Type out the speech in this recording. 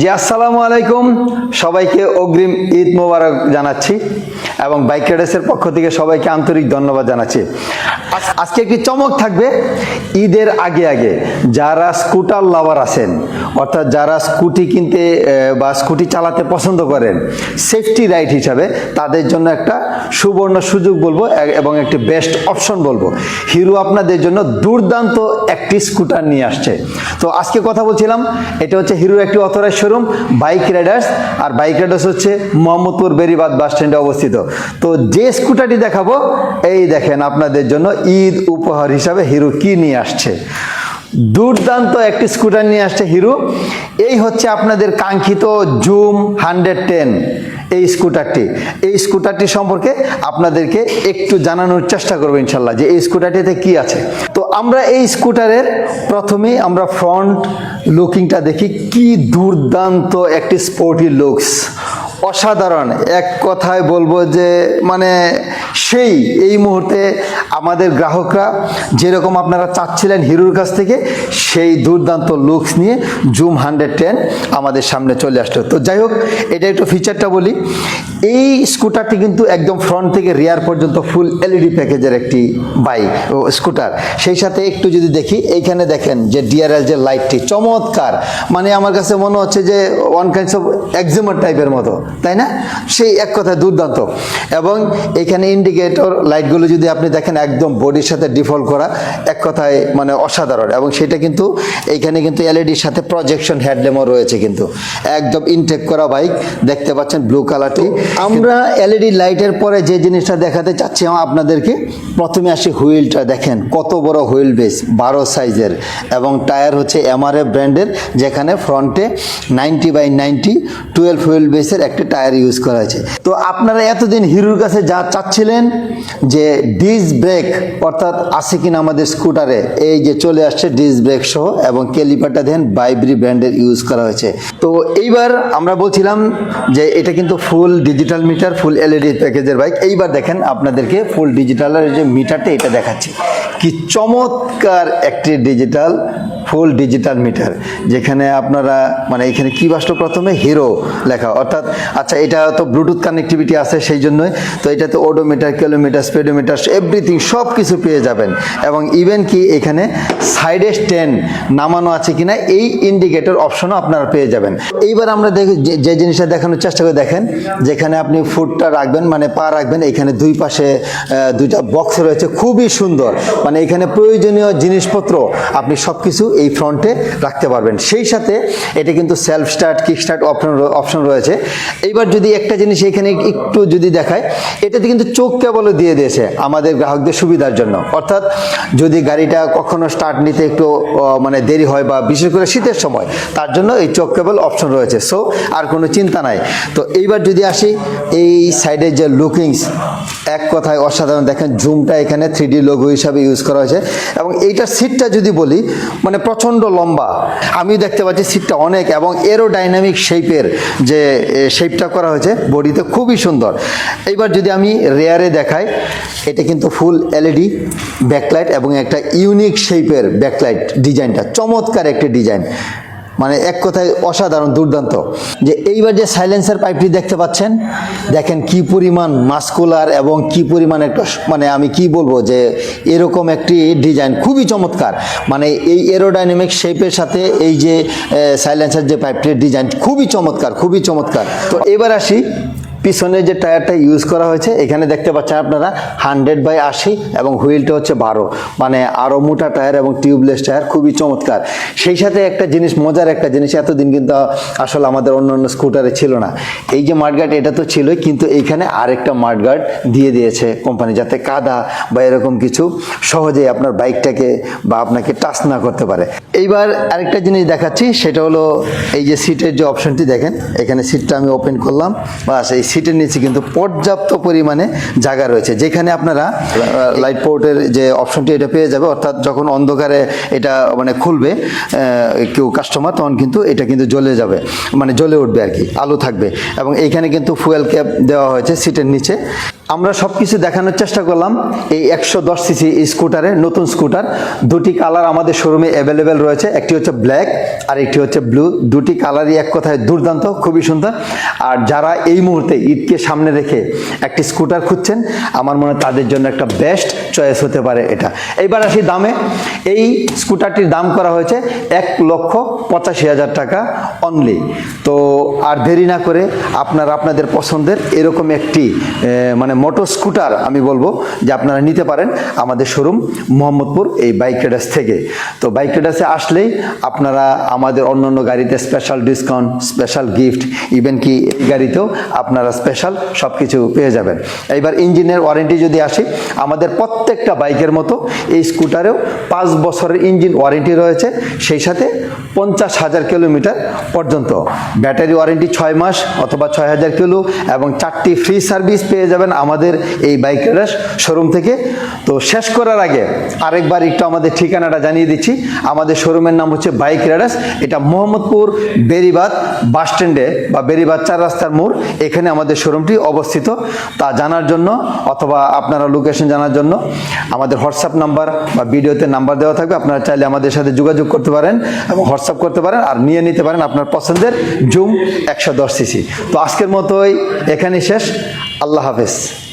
জি আসসালামু আলাইকুম। সবাইকে অগ্রিম ঈদ মোবারক জানাচ্ছি। এবং বাইক রাইডার্সের পক্ষ থেকে সবাইকে আন্তরিক ধন্যবাদ জানাচ্ছি। আজ- আজকে একটি চমক থাকবে ঈদের আগে আগে। যারা স্কুটার লাভার আছেন, অর্থাৎ যারা স্কুটি কিনতে বা স্কুটি চালাতে পছন্দ করেন সেফটি রাইড হিসাবে তাদের জন্য একটা সুবর্ণ সুযোগ বলব এবং একটি বেস্ট অপশন বলব। হিরো আপনাদের জন্য দুর্দান্ত একটি স্কুটার নিয়ে আসছে। তো আজকে কথা বলছিলাম, এটা হচ্ছে হিরোর একটি অথরাইজ শোরুম বাইক রাইডার্স আর বাইক রাইডার্স হচ্ছে মোহাম্মদপুর বেরিবাদ বাস স্ট্যান্ডে অবস্থিত। তো যে স্কুটারটি দেখাবো, এই দেখেন আপনাদের জন্য ঈদ উপহার হিসাবে হিরো কি নিয়ে আসছে। দুর্দান্ত একটি স্কুটার নিয়ে আসছে হিরো। এই হচ্ছে আপনাদের কাঙ্ক্ষিত জুম হান্ড্রেড টেন এই স্কুটারটি। এই স্কুটারটি সম্পর্কে আপনাদেরকে একটু জানানোর চেষ্টা করব ইনশাল্লাহ যে এই স্কুটারটিতে কি আছে। তো আমরা এই স্কুটারের প্রথমেই আমরা ফ্রন্ট লুকিংটা দেখি কি দুর্দান্ত একটি স্পোর্টি লুকস অসাধারণ। এক কথায় বলব যে মানে সেই, এই মুহূর্তে আমাদের গ্রাহকরা যেরকম আপনারা চাচ্ছিলেন হিরোর কাছ থেকে, সেই দুর্দান্ত লুকস নিয়ে জুম হান্ড্রেড টেন আমাদের সামনে চলে আসলো। তো যাই হোক, এটা একটু ফিচারটা বলি। এই স্কুটারটি কিন্তু একদম ফ্রন্ট থেকে রিয়ার পর্যন্ত ফুল এলইডি প্যাকেজের একটি বাইক ও স্কুটার সেই সাথে একটু যদি দেখি, এইখানে দেখেন যে ডিআরএল যে লাইটটি চমৎকার! মানে আমার কাছে মনে হচ্ছে যে ওয়ান কাইন্ডস অফ এক্সিমার টাইপের মতো। তাই না? সেই এক কথায় দুর্দান্ত। এবং এখানে ইন্ডিকেটর লাইটগুলো যদি আপনি দেখেন একদম বডির সাথে ডিফল্ট করা এক কথায় মানে অসাধারণ। এবং সেটা কিন্তু এইখানে কিন্তু এলইডির সাথে প্রজেকশন হেডল্যাম্পও রয়েছে কিন্তু। একদম ইনটেক করা বাইক দেখতে পাচ্ছেন ব্লু কালারটি আমরা এলইডি লাইটের পরে যে জিনিসটা দেখাতে চাচ্ছি আপনাদেরকে প্রথমে আসি হুইলটা দেখেন। কত বড় হুইল বেস বারো সাইজের এবং টায়ার হচ্ছে এমআরএফ ব্র্যান্ডের যেখানে ফ্রন্টে ninety by ninety twelve wheel বেসের একটা টায়ার ইউজ করা হয়েছে। তো আপনারা এতদিন হিরোর কাছে যা চাচ্ছিলেন যে ডিস ব্রেক, অর্থাৎ আছে কিনা আমাদের স্কুটারে, এই যে চলে আসছে ডিস ব্রেক সহ এবং কেলিপারটা দেন বাইব্রি ব্র্যান্ডের ইউজ করা হয়েছে। তো এইবার আমরা বলছিলাম যে এটা কিন্তু full digital meter, full LED প্যাকেজের বাইক। এইবার দেখেন আপনাদেরকে ফুল ডিজিটালের যে মিটারটা এটা দেখাচ্ছি। কি চমৎকার একটি ডিজিটাল ফুল ডিজিটাল মিটার, যেখানে আপনারা মানে এখানে কি বাসলো প্রথমে? হিরো লেখা। অর্থাৎ আচ্ছা এটা তো ব্লুটুথ কানেক্টিভিটি আছে সেই জন্যই তো এটাতে ওডোমিটার কিলোমিটার স্পিডোমিটার এভরিথিং সব কিছু পেয়ে যাবেন। এবং ইভেন কি এখানে সাইডে স্ট্যান্ড নামানো আছে কিনা, এই ইন্ডিকেটর অপশনও আপনারা পেয়ে যাবেন। এইবার আমরা দেখি, যে- জিনিসটা দেখানোর চেষ্টা করে দেখেন, যেখানে আপনি ফুটটা রাখবেন মানে পা রাখবেন, এখানে দুই পাশে দুইটা বক্স রয়েছে, খুবই সুন্দর। মানে এখানে প্রয়োজনীয় জিনিসপত্র, আপনি সব কিছু এই ফ্রন্টে রাখতে পারবেন। সেই সাথে এটা কিন্তু self start kick start option option রয়েছে। এইবার যদি একটা জিনিস এখানে একটু যদি দেখায়, এটাতে কিন্তু চোখ কেবলও দিয়ে দিয়েছে আমাদের গ্রাহকদের সুবিধার জন্য। অর্থাৎ যদি গাড়িটা কখনো স্টার্ট নিতে একটু মানে দেরি হয় বা বিশেষ করে শীতের সময়, তার জন্য এই চোখ কেবল অপশন রয়েছে। সো আর কোনো চিন্তা নাই। তো এইবার যদি আসি, এই সাইডের যে লুকিংস এক কথায় অসাধারণ। দেখেন জুমটা এখানে থ্রি ডি লোগো হিসাবে ইউজ করা হয়েছে। এবং এইটার সিটটা যদি বলি মানে প্রচণ্ড লম্বা। আমি দেখতে পাচ্ছি সিটটা অনেক এবং এরোডাইনামিক শেপের যে শেপটা করা হয়েছে বডিতে খুবই সুন্দর। এইবার যদি আমি রেয়ারে দেখাই, এটা কিন্তু ফুল এলইডি ব্যাকলাইট এবং একটা ইউনিক শেপের ব্যাকলাইট ডিজাইনটা চমৎকার একটি ডিজাইন মানে এক কথায় অসাধারণ দুর্দান্ত। যে এইবার যে সাইলেন্সার পাইপটি দেখতে পাচ্ছেন, দেখেন কি পরিমাণ মাস্কুলার এবং কি পরিমাণ একটা মানে আমি কি বলব যে এরকম একটি ডিজাইন খুবই চমৎকার। মানে এই এরোডাইনামিক শেপের সাথে এই যে সাইলেন্সার যে পাইপটির ডিজাইন খুবই চমৎকার খুবই চমৎকার। তো এবার আসি পিছনে যে টায়ারটা ইউজ করা হয়েছে, এখানে দেখতে পাচ্ছেন আপনারা হান্ড্রেড বাই আশি এবং হুইলটা হচ্ছে বারো। মানে আরও মোটা টায়ার এবং টিউবলেস টায়ার, খুবই চমৎকার। সেই সাথে একটা জিনিস, মজার একটা জিনিস, এতদিন কিন্তু আসলে আমাদের অন্য অন্য স্কুটারে ছিল না। এই যে মাঠগার্ড এটা তো ছিলই, কিন্তু এইখানে আরেকটা মাঠগার্ড দিয়ে দিয়েছে কোম্পানি যাতে কাদা বা এরকম কিছু সহজেই আপনার বাইকটাকে বা আপনাকে টাচ না করতে পারে। এইবার আরেকটা জিনিস দেখাচ্ছি, সেটা হলো এই যে সিটের যে অপশনটি দেখেন, এখানে সিটটা আমি ওপেন করলাম, বাস, এই সিটের নিচে কিন্তু পর্যাপ্ত পরিমাণে জায়গা রয়েছে। যেখানে আপনারা লাইট পোর্টের যে অপশনটি এটা পেয়ে যাবে, অর্থাৎ যখন অন্ধকারে এটা মানে খুলবে কেউ কাস্টমার তখন কিন্তু এটা কিন্তু জ্বলে যাবে মানে জ্বলে উঠবে আর কি, আলো থাকবে। এবং এইখানে কিন্তু ফুয়েল ক্যাপ দেওয়া হয়েছে সিটের নিচে। আমরা সব কিছু দেখানোর চেষ্টা করলাম। এই একশো দশ সিসি স্কুটারে, নতুন স্কুটার। দুটি কালার আমাদের শোরুমে অ্যাভেলেবেল রয়েছে। একটি হচ্ছে ব্ল্যাক আর একটি হচ্ছে ব্লু দুটি কালারই এক কথায় দুর্দান্ত, খুবই সুন্দর। আর যারা এই মুহূর্তে ঈদকে সামনে রেখে একটি স্কুটার খুঁজছেন, আমার মনে হয় তাদের জন্য একটা বেস্ট চয়েস হতে পারে এটা। এইবার আসি দামে। এই স্কুটারটির দাম করা হয়েছে এক লক্ষ পঁচাশি হাজার টাকা অনলি তো আর দেরি না করে আপনারা আপনাদের পছন্দের এরকম একটি মানে মোটর স্কুটার আমি বলব যে আপনারা নিতে পারেন আমাদের শোরুম মোহাম্মদপুর এই বাইক রাইডার্স থেকে। তো বাইক রাইডার্সে আসলেই আপনারা আমাদের অন্য অন্য গাড়িতে special discount special gift even কি এই গাড়িতেও আপনারা স্পেশাল সব কিছু পেয়ে যাবেন। এইবার ইঞ্জিনের ওয়ারেন্টি যদি আসি, আমাদের প্রত্যেকটা বাইকের মতো এই স্কুটারেও পাঁচ বছরের ইঞ্জিন ওয়ারেন্টি রয়েছে, সেই সাথে পঞ্চাশ হাজার কিলোমিটার পর্যন্ত। ব্যাটারি ওয়ারেন্টি ছয় মাস অথবা ছয় হাজার কিলো এবং চারটি ফ্রি সার্ভিস পেয়ে যাবেন আমাদের এই বাইক রাইডার্স শোরুম থেকে। তো শেষ করার আগে আরেকবার একটু আমাদের ঠিকানাটা জানিয়ে দিচ্ছি। আমাদের শোরুমের নাম হচ্ছে বাইক রাইডার্স এটা মোহাম্মদপুর বেরিবাদ বাস স্ট্যান্ডে বা বেরিবাদ চার রাস্তার মোড়। এখানে আমাদের শোরুমটি অবস্থিত। তা জানার জন্য অথবা আপনারা লোকেশন জানার জন্য আমাদের হোয়াটসঅ্যাপ নাম্বার বা ভিডিওতে নাম্বার দেওয়া থাকবে। আপনারা চাইলে আমাদের সাথে যোগাযোগ করতে পারেন এবং হোয়াটসঅ্যাপ করতে পারেন আর নিয়ে নিতে পারেন আপনার পছন্দের জুম একশো দশ সিসি। তো আজকের মতোই এখানে শেষ। আল্লাহ হাফেজ।